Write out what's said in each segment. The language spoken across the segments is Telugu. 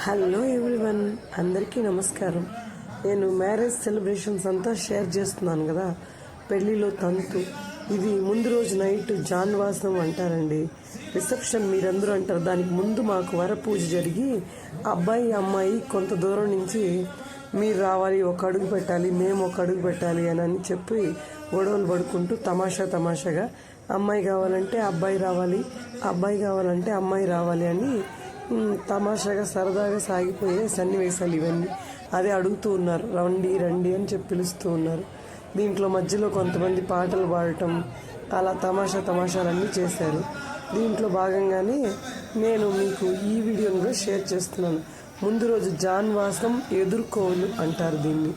హలో ఎవ్రీవన్ అందరికీ నమస్కారం. నేను మ్యారేజ్ సెలబ్రేషన్స్ అంతా షేర్ చేస్తున్నాను కదా. పెళ్ళిలో తంతు. ఇది ముందు రోజు నైట్ జాన్వాసం అంటారండి. రిసెప్షన్ మీరందరూ అంటారు. దానికి ముందు మాకు వరపూజ జరిగి అబ్బాయి అమ్మాయి కొంత దూరం నుంచి మీరు రావాలి ఒక అడుగు పెట్టాలి మేము ఒక అడుగు పెట్టాలి అని అని చెప్పి గొడవలు పడుకుంటూ తమాషా తమాషాగా అమ్మాయి కావాలంటే అబ్బాయి రావాలి అబ్బాయి కావాలంటే అమ్మాయి రావాలి అని తమాషాగా సరదాగా సాగిపోయే సన్నివేశాలు ఇవన్నీ. అదే అడుగుతూ ఉన్నారు రండి రండి అని చెప్పి పిలుస్తూ ఉన్నారు. దీంట్లో మధ్యలో కొంతమంది పాటలు పాడటం అలా తమాషా తమాషాలన్నీ చేశారు. దీంట్లో భాగంగానే నేను మీకు ఈ వీడియోను కూడా షేర్ చేస్తున్నాను. ముందు రోజు జాన్వాసం ఎదుర్కోలు అంటారు దీన్ని.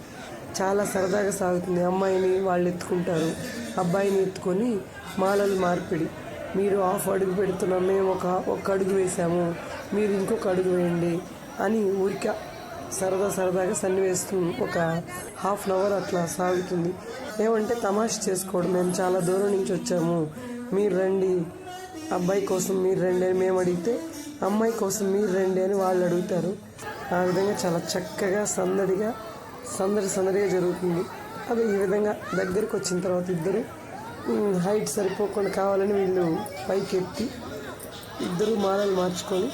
చాలా సరదాగా సాగుతుంది. అమ్మాయిని వాళ్ళు ఎత్తుకుంటారు. అబ్బాయిని ఎత్తుకొని మాలలు మార్పిడి. మీరు హాఫ్ అడుగు పెడుతున్నాం మేము ఒక ఒక అడుగు వేసాము మీరు ఇంకొక అడుగు వేయండి అని ఊరిక సరదా సరదాగా సన్నివేస్తూ ఒక హాఫ్ అన్ అవర్ అట్లా సాగుతుంది. ఏమంటే తమాష చేసుకోవడం. మేము చాలా దూరం నుంచి వచ్చాము. మీరు రండి. అబ్బాయి కోసం మీరు రండి అని మేము అడిగితే అమ్మాయి కోసం మీరు రండి అని వాళ్ళు అడుగుతారు. ఆ విధంగా చాలా చక్కగా సందడిగా సందడి సందడిగా జరుగుతుంది. అదే ఈ విధంగా దగ్గరికి వచ్చిన తర్వాత ఇద్దరు హైట్ సరిపోకుండా కావాలని వీళ్ళు పైకి ఎత్తి ఇద్దరు మాలలు మార్చుకొని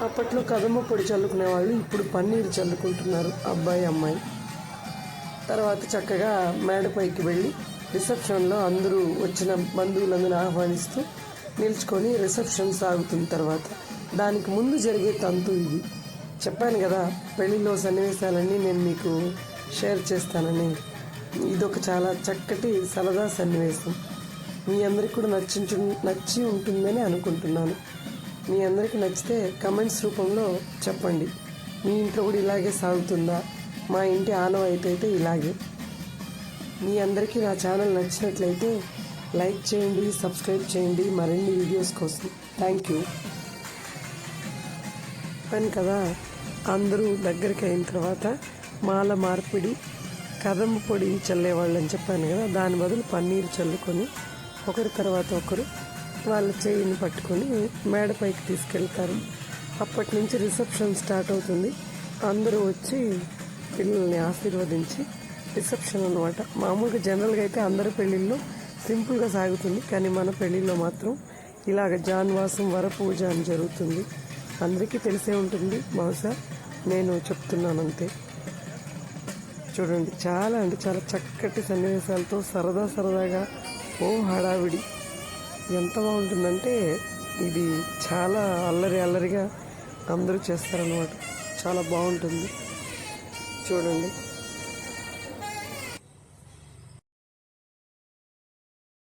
అప్పట్లో కదమ్మ పొడి చల్లుకునే వాళ్ళు ఇప్పుడు పన్నీరు చల్లుకుంటున్నారు అబ్బాయి అమ్మాయి. తర్వాత చక్కగా మేడపైకి వెళ్ళి రిసెప్షన్లో అందరూ వచ్చిన బంధువులందరూ ఆహ్వానిస్తూ నిల్చుకొని రిసెప్షన్ సాగుతున్న తర్వాత దానికి ముందు జరిగే తంతు ఇది. చెప్పాను కదా పెళ్ళిలో సన్నివేశాలన్నీ నేను మీకు షేర్ చేస్తానని. ఇదొక చాలా చక్కటి సరదా సన్నివేశం. మీ అందరికి కూడా నచ్చించు నచ్చి ఉంటుందని అనుకుంటున్నాను. మీ అందరికి నచ్చితే కమెంట్స్ రూపంలో చెప్పండి. మీ ఇంట్లో కూడా ఇలాగే సాగుతుందా? మా ఇంటి ఆనవాయితీ అయితే ఇలాగే. మీ అందరికీ నా ఛానల్ నచ్చినట్లయితే లైక్ చేయండి సబ్స్క్రైబ్ చేయండి. మరిన్ని వీడియోస్ కోసం థ్యాంక్ యూ. చెప్పాను కదా అందరూ దగ్గరికి అయిన తర్వాత మాల మార్పిడి కదమ్మ పొడి చల్లేవాళ్ళు అని చెప్పాను కదా దాని బదులు పన్నీరు చల్లుకొని ఒకరి తర్వాత ఒకరు వాళ్ళ చేయిని పట్టుకొని మేడపైకి తీసుకెళ్తారు. అప్పటి నుంచి రిసెప్షన్ స్టార్ట్ అవుతుంది. అందరూ వచ్చి పిల్లల్ని ఆశీర్వదించి రిసెప్షన్ అనమాట మామూలుగా జనరల్గా అయితే అందరి పెళ్ళిళ్ళు సింపుల్గా సాగుతుంది. కానీ మన పెళ్ళిలో మాత్రం ఇలాగ జాన్వాసం వరపూజ అని జరుగుతుంది. అందరికీ తెలిసే ఉంటుంది. బహుశా నేను చెప్తున్నాను అంతే చూడండి చాలా అంటే చాలా చక్కటి సన్నివేశాలతో సరదా సరదాగా ఓ హడావిడి. ఎంత బాగుంటుందంటే ఇది చాలా అల్లరి అల్లరిగా అందరూ చేస్తారనమాట చాలా బాగుంటుంది. చూడండి.